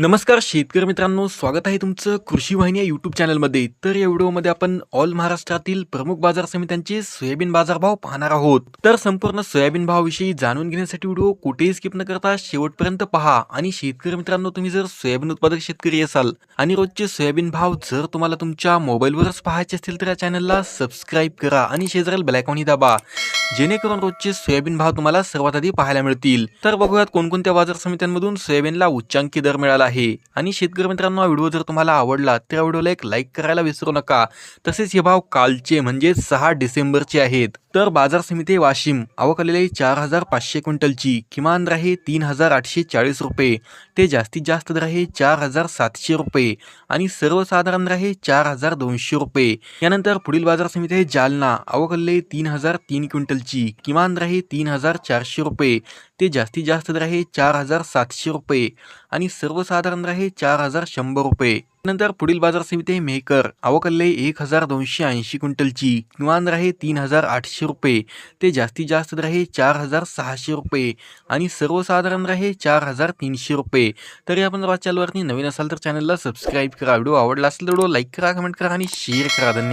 नमस्कार शेतकरी मित्रांनो स्वागत आहे तुमचं कृषी वाहिनी या यूट्यूब चॅनलमध्ये तर या व्हिडिओमध्ये आपण ऑल महाराष्ट्रातील प्रमुख बाजार समित्यांचे सोयाबीन बाजारभाव पाहणार आहोत. तर संपूर्ण सोयाबीन भावाविषयी जाणून घेण्यासाठी व्हिडिओ कुठेही स्किप न करता शेवटपर्यंत पहा. आणि शेतकरी मित्रांनो तुम्ही जर सोयाबीन उत्पादक शेतकरी असाल आणि रोजचे सोयाबीन भाव जर तुम्हाला तुमच्या मोबाईलवरच पाहायचे असतील तर या चॅनलला सबस्क्राईब करा आणि शेजारील बेलायकॉनी दाबा. जेणेकरून रोजचे सोयाबीन भाव तुम्हाला सर्वात आधी पाहायला मिळतील. तर बघूयात कोणकोणत्या बाजार समित्यांमधून सोयाबीनला उच्चांकी दर मिळाला आहे. आणि शेतकरी मित्रांनो हा व्हिडिओ जर तुम्हाला आवडला तर या व्हिडिओला एक लाईक करायला विसरू नका. तसेच हे भाव कालचे म्हणजे सहा डिसेंबरचे आहेत. तर बाजार समिती वाशिम आवक आलेली चार हजार पाचशे क्विंटलची किमान दर आहे तीन हजार आठशे चाळीस रुपये. ते जास्तीत जास्त दर आहे चार हजार सातशे रुपये आणि सर्वसाधारण दर आहे चार हजार दोनशे रुपये. यानंतर पुढील बाजार समिती आहे जालना. आवक आलेली तीन हजार तीन क्विंटलची किमान दर आहे तीन हजार चारशे रुपये. ते जास्तीत जास्त दर आहे चार हजार सातशे रुपये आणि सर्वसाधारण दर आहे चार हजार शंभर रुपये. नंतर पुढील बाजार समिती आहे मेहकर अवकल्ले एक हजार दोनशे ऐंशी क्विंटलची. किमान राहे तीन हजार आठशे रुपये. ते जास्तीत जास्त राहे चार हजार सहाशे रुपये. आणि सर्वसाधारण राहे चार हजार तीनशे रुपये. तरी आपण जर चॅनलवरती नवीन असाल तर चॅनलला सबस्क्राईब करा. व्हिडिओ आवडला असेल तर व्हिडिओ लाईक करा कमेंट करा आणि शेअर करा. धन्यवाद.